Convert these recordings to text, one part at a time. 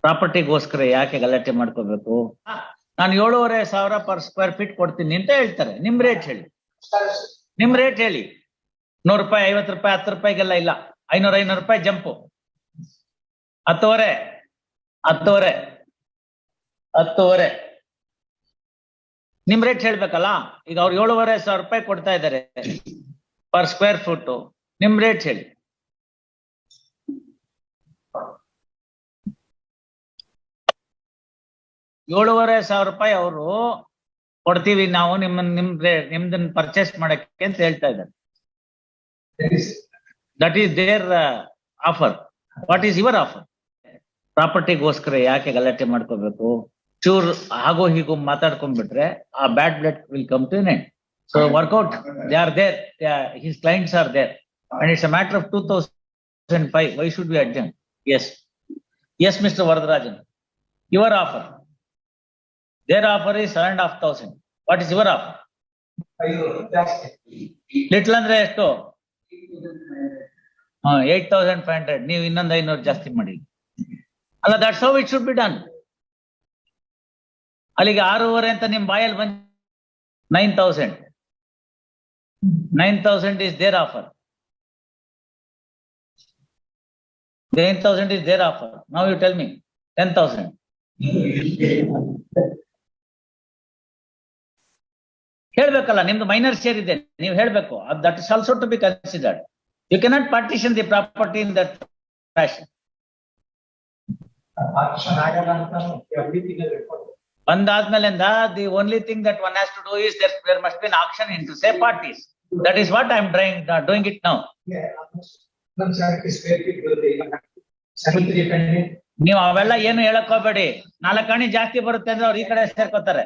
ಪ್ರಾಪರ್ಟಿಗೋಸ್ಕರ ಯಾಕೆ ಗಲಾಟೆ ಮಾಡ್ಕೋಬೇಕು? ನಾನು ಏಳೂವರೆ ಸಾವಿರ ಪರ್ ಸ್ಕ್ವೇರ್ ಫೀಟ್ ಕೊಡ್ತೀನಿ ಅಂತ ಹೇಳ್ತಾರೆ. ನಿಮ್ ರೇಟ್ ಹೇಳಿ. ನಿಮ್ ರೇಟ್ ಹೇಳಿ. ನೂರು ರೂಪಾಯಿ ಐವತ್ತು ರೂಪಾಯಿ ಹತ್ತು ರೂಪಾಯಿಗೆಲ್ಲ ಇಲ್ಲ. ಐನೂರ ಐನೂರು ರೂಪಾಯಿ ಜಂಪು. ಹತ್ತುವರೆ ಹತ್ತುವರೆ ಹತ್ತುವರೆ. ನಿಮ್ ರೇಟ್ ಹೇಳ್ಬೇಕಲ್ಲ? ಈಗ ಅವ್ರು ಏಳುವರೆ ಸಾವಿರ ರೂಪಾಯಿ ಕೊಡ್ತಾ ಇದ್ದಾರೆ. ಪರ್ ಸ್ಕ್ವೇರ್ ಫುಟ್ ನಿಮ್ ರೇಟ್ ಹೇಳಿ. ಏಳುವರೆ ಸಾವಿರ ರೂಪಾಯಿ ಅವರು ಕೊಡ್ತೀವಿ ನಾವು ನಿಮ್ಮನ್ನ ನಿಮ್ ನಿಮ್ದನ್ನ ಪರ್ಚೇಸ್ ಮಾಡಕ್ಕೆ ಅಂತ ಹೇಳ್ತಾ ಇದ್ದಾರೆ. That is their offer what is your offer ಪ್ರಾಪರ್ಟಿಗೋಸ್ಕರ ಯಾಕೆ ಗಲಾಟೆ ಮಾಡ್ಕೋಬೇಕು? ಚೂರ್ ಹಾಗೋ ಹೀಗೋ ಮಾತಾಡ್ಕೊಂಡ್ಬಿಟ್ರೆ ಆ bad blood will come to net so work out they are there his clients are there and it's a matter of two thousand five why should be adjourn yes yes mister Varadarajan your offer their offer is seven and half thousand. What is your offer? Little ಅಂದ್ರೆ ಎಷ್ಟು? Eight thousand five hundred ನೀವು ಇನ್ನೊಂದು ಐನೂರು ಜಾಸ್ತಿ ಮಾಡಿ. ಅಲ್ಲ that's how it should be done ಅಲ್ಲಿಗೆ ಆರೂವರೆ ಅಂತ ನಿಮ್ ಬಾಯಲ್ಲಿ ಬಂದ್ nine thousand nine thousand is their offer nine thousand is their offer now you tell me ten thousand ಹೇಳ್ಬೇಕಲ್ಲ, ನಿಮ್ದು ಮೈನರ್ ಶೇರ್ ಇದೆ, ನೀವು ಹೇಳ್ಬೇಕು. That is also to be considered you cannot partition the property in that fashion ಬಂದಾದ್ಮೇಲಿಂದ the only thing that one has to do is that there must be an action in to say parties that is what I am trying doing it now ನೀವು ಅವೆಲ್ಲ ಏನು ಹೇಳಕ್ ಹೋಗ್ಬೇಡಿ. ನಾಲ್ಕು ಅಣಿ ಜಾಸ್ತಿ ಬರುತ್ತೆ ಅಂದ್ರೆ ಅವ್ರು ಈ ಕಡೆ ಸೇರ್ಕೋತಾರೆ.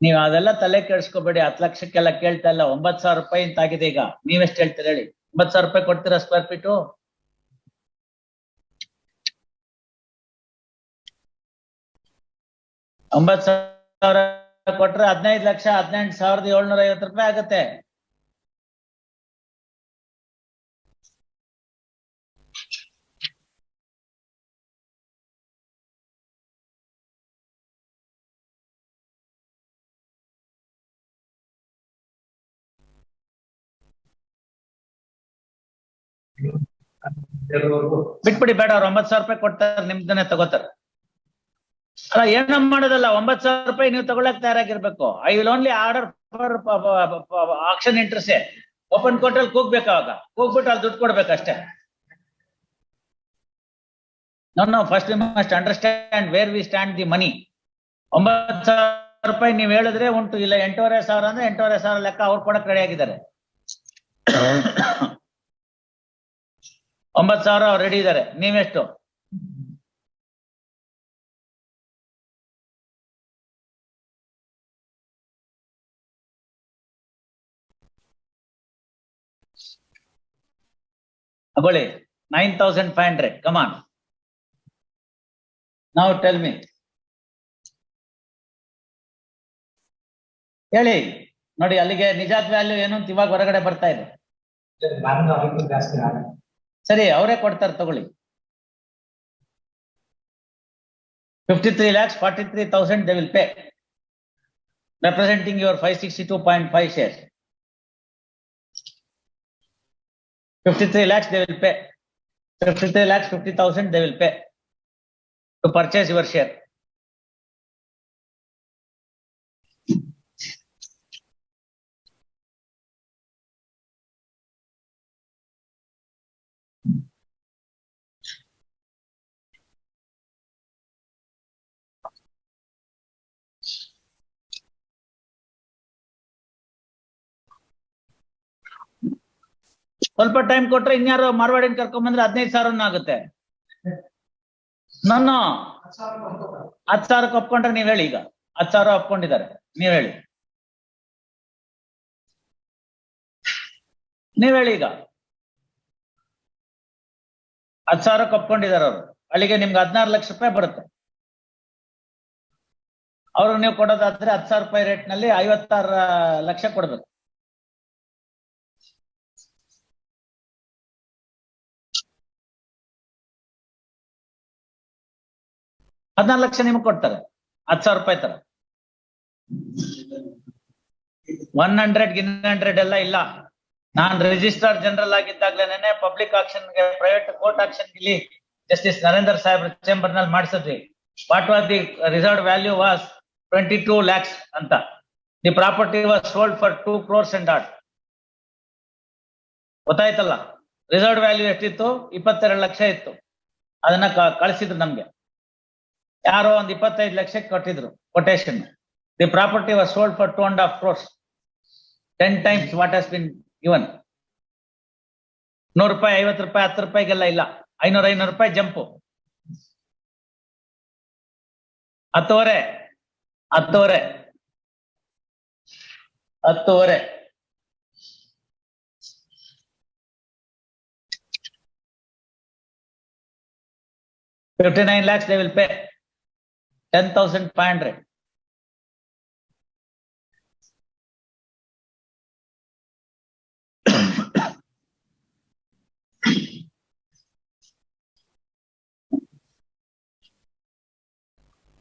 ನೀವು ಅದೆಲ್ಲ ತಲೆ ಕೆಡಿಸ್ಕೋಬೇಡಿ, ಹತ್ತು ಲಕ್ಷಕ್ಕೆಲ್ಲ ಕೇಳ್ತಾ ಇಲ್ಲ ಒಂಬತ್ ಸಾವಿರ ರೂಪಾಯಿ ಅಂತ ಆಗಿದೆ ಈಗ. ನೀವೆಷ್ಟು ಹೇಳ್ತೀರ ಹೇಳಿ? ಒಂಬತ್ ಸಾವಿರ ರೂಪಾಯಿ ಕೊಡ್ತೀರಾ ಸ್ಕ್ವೇರ್ ಫೀಟು ಒಂಬತ್ ಸಾವಿರ ಕೊಟ್ರೆ ಹದಿನೈದು ಲಕ್ಷ, ಹದಿನೆಂಟು ಸಾವಿರದ ಏಳ್ನೂರ ಐವತ್ತು ರೂಪಾಯಿ ಆಗುತ್ತೆ. ಬಿಟ್ಬಿಡಿ ಬೇಡ ಅವ್ರು ಒಂಬತ್ ಸಾವಿರ ರೂಪಾಯಿ ಕೊಡ್ತಾರೆ ನಿಮ್ದನೆ ತಗೋತಾರೆ. ಅಲ್ಲ, ಏನ ಮಾಡೋದಲ್ಲ ಒಂಬತ್ ಸಾವಿರ ರೂಪಾಯಿ ನೀವು ತಗೊಳಕ್ ತಯಾರಾಗಿರ್ಬೇಕು. I will only order for action interest open ಕೋರ್ಟಲ್ ಕೂಗ್ಬೇಕು ಅವಾಗ. ಕೂಗ್ಬಿಟ್ಟು ಅಲ್ಲಿ ದುಡ್ಡು ಕೊಡ್ಬೇಕಷ್ಟೇ no no first must understand where we stand the money ಒಂಬತ್ ಸಾವಿರ ರೂಪಾಯಿ ನೀವು ಹೇಳಿದ್ರೆ ಉಂಟು. ಇಲ್ಲ, ಎಂಟೂವರೆ ಸಾವಿರ ಅಂದ್ರೆ ಎಂಟೂವರೆ ಸಾವಿರ ಲೆಕ್ಕ ಅವ್ರು ಕೊಡಕ್ ರೆಡಿ ಆಗಿದ್ದಾರೆ. ಒಂಬತ್ ಸಾವಿರ ಅವ್ರು ರೆಡಿ ಇದ್ದಾರೆ ನೀವೆಷ್ಟು? ತಗೊಳ್ಳಿ. Nine thousand five hundred come on ನಾವು ಟೆಲ್ ಮಿ ಹೇಳಿ. ನೋಡಿ, ಅಲ್ಲಿಗೆ ನಿಜಾತ್ ವ್ಯಾಲ್ಯೂ ಏನು? ಅಂತ ಇವಾಗ ಹೊರಗಡೆ ಬರ್ತಾ ಇದೆ. ನಾನು ಅದಕ್ಕೂ ಜಾಸ್ತಿ ಆಗಲ್ಲ ಸರಿ, ಅವರೇ ಕೊಡ್ತಾರೆ, ತಗೊಳ್ಳಿ. Fifty three lakhs forty three thousand they will pay representing your five sixty two point five share fifty three lakhs they will pay fifty three lakhs fifty thousand they will pay to purchase your share ಸ್ವಲ್ಪ time ಕೊಟ್ರೆ ಇನ್ಯಾರು ಮಾರ್ವಾಡಿನ ಕರ್ಕೊಂಡ್ ಬಂದ್ರೆ ಹದಿನೈದು ಸಾವಿರ ಆಗುತ್ತೆ. ನಾನು ಹತ್ ಸಾವಿರಕ್ಕೆ ಒಪ್ಕೊಂಡ್ರೆ ನೀವ್ ಹೇಳಿ ಈಗ. ಹತ್ ಸಾವಿರ ಒಪ್ಕೊಂಡಿದ್ದಾರೆ. ನೀವ್ ಹೇಳಿ. ನೀವ್ ಹೇಳಿ ಈಗ. ಹತ್ ಸಾವಿರಕ್ಕೆ ಒಪ್ಕೊಂಡಿದ್ದಾರೆ ಅವರು. ಅಲ್ಲಿಗೆ ನಿಮ್ಗೆ ಹದಿನಾರು ಲಕ್ಷ ರೂಪಾಯಿ ಬರುತ್ತೆ. ಅವ್ರಿಗೆ ನೀವು ಕೊಡೋದಾದ್ರೆ ಹತ್ತು ಸಾವಿರ ರೂಪಾಯಿ ರೇಟ್ನಲ್ಲಿ ಐವತ್ತಾರು ಲಕ್ಷ ಕೊಡ್ಬೇಕು. ಹದಿನಾರು ಲಕ್ಷ ನಿಮ್ಗೆ ಕೊಡ್ತಾರೆ. ಹತ್ತು ಸಾವಿರ ರೂಪಾಯಿ ತರ. ಒನ್ ಹಂಡ್ರೆಡ್ ಗಿನ್ ಹಂಡ್ರೆಡ್ ಎಲ್ಲ ಇಲ್ಲ. ನಾನ್ ರಿಜಿಸ್ಟ್ರಾರ್ ಜನರಲ್ ಆಗಿದ್ದಾಗ್ಲೇನೆ ಪಬ್ಲಿಕ್ ಆಕ್ಷನ್ಗೆ ಪ್ರೈವೇಟ್ ಕೋರ್ಟ್ ಆಕ್ಷನ್ ಇಲ್ಲಿ ಜಸ್ಟಿಸ್ ನರೇಂದ್ರ ಸಾಹೇಬ್ ಚೇಂಬರ್ನಲ್ಲಿ ಮಾಡಿಸಿದ್ವಿ. What was the reserve value was twenty two lakhs ಅಂತ. The property was sold for two crores and odd ಗೊತ್ತಾಯ್ತಲ್ಲ? ರಿಸರ್ವ್ ವ್ಯಾಲ್ಯೂ ಎಷ್ಟಿತ್ತು? ಇಪ್ಪತ್ತೆರಡು ಲಕ್ಷ ಇತ್ತು. ಅದನ್ನ ಕಳಿಸಿದ್ರು ನಮ್ಗೆ. ಯಾರೋ ಒಂದ್ ಇಪ್ಪತ್ತೈದು ಲಕ್ಷಕ್ಕೆ ಕೊಟ್ಟಿದ್ರು quotation the property was sold for two and half crores ten times what has been even ನೂರು ರೂಪಾಯಿ, ಐವತ್ತು ರೂಪಾಯಿ, ಹತ್ತು ರೂಪಾಯಿಗೆಲ್ಲ ಇಲ್ಲ. ಐನೂರ, ಐನೂರು ರೂಪಾಯಿ ಜಂಪು. ಹತ್ತುವರೆ ಹತ್ತುವರೆ ಹತ್ತುವರೆ. Fifty nine lakhs they will pay 10,500.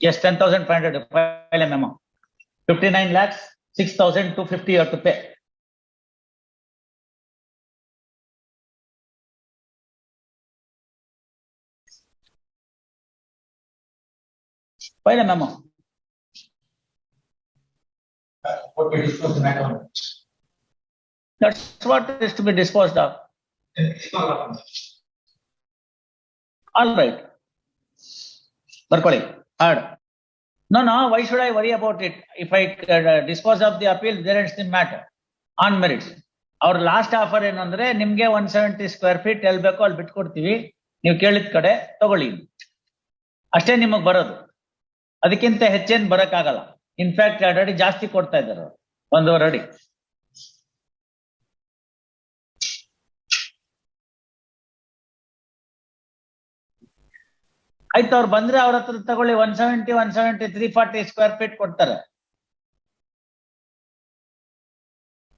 yes, 10,500 file a memo. 59 lakhs, 6,250 you have to pay. File a memo. What we discussed in that. That's what is to be disposed of. All right. Barkoli, hard. No, no, why should I worry about it? If I uh, dispose of the appeal, there is the matter on merits. ಅವ್ರ last offer ಏನಂದ್ರೆ ನಿಮ್ಗೆ one seventy square feet ಎಲ್ ಬೇಕೋ ಅಲ್ಲಿ ಬಿಟ್ಕೊಡ್ತೀವಿ ನೀವು ಕೇಳಿದ ಕಡೆ ತಗೊಳ್ಳಿ ಅಷ್ಟೇ ನಿಮಗ್ ಬರೋದು ಅದಕ್ಕಿಂತ ಹೆಚ್ಚೇನ್ ಬರಕ್ಕಾಗಲ್ಲ. ಇನ್ಫ್ಯಾಕ್ಟ್ ಎರಡು ಅಡಿ ಜಾಸ್ತಿ ಕೊಡ್ತಾ ಇದ್ದಾರೆ. ಒಂದೂವರೆ ಅಡಿ. ಆಯ್ತು, ಅವ್ರು ಬಂದ್ರೆ ಅವ್ರ ಹತ್ರ ತಗೊಳ್ಳಿ one seventy one seventy three forty square feet ಕೊಡ್ತಾರೆ.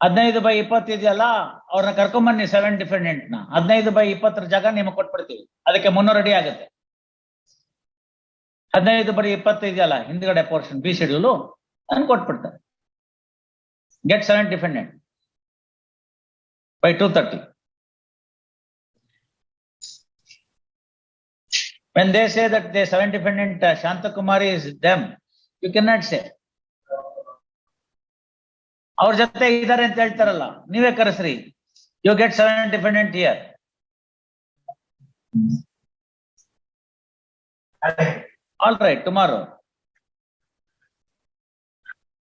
ಹದಿನೈದು ಬೈ ಇಪ್ಪತ್ತು ಇದೆಯಲ್ಲ, ಅವ್ರನ್ನ ಕರ್ಕೊಂಬನ್ನಿ ಸೆವೆನ್ ಡಿಫೆಂಡೆಂಟ್ನ. ಹದಿನೈದು ಬೈ ಇಪ್ಪತ್ತರ ಜಾಗ ನಿಮಗೆ ಕೊಟ್ಬಿಡ್ತೀವಿ. ಅದಕ್ಕೆ ಮುನ್ನೂರು ಅಡಿ ಆಗುತ್ತೆ. ಹದಿನೈದು ಬರೀ ಇಪ್ಪತ್ತು ಇದೆಯಲ್ಲ ಹಿಂದ್ಗಡೆ ಪೋರ್ಷನ್ ಬಿ ಶೆಡ್ಯೂಲು ನಾನು ಕೊಟ್ಬಿಡ್ತಾರೆ. Get seven defendant by two thirty When they say that the seven defendant uh, is is them, you cannot say. ಅವ್ರ ಜೊತೆ ಇದಾರೆ ಅಂತ ಹೇಳ್ತಾರಲ್ಲ ನೀವೇ ಕರೆಸ್ರಿ. You get seven defendant year All right, tomorrow.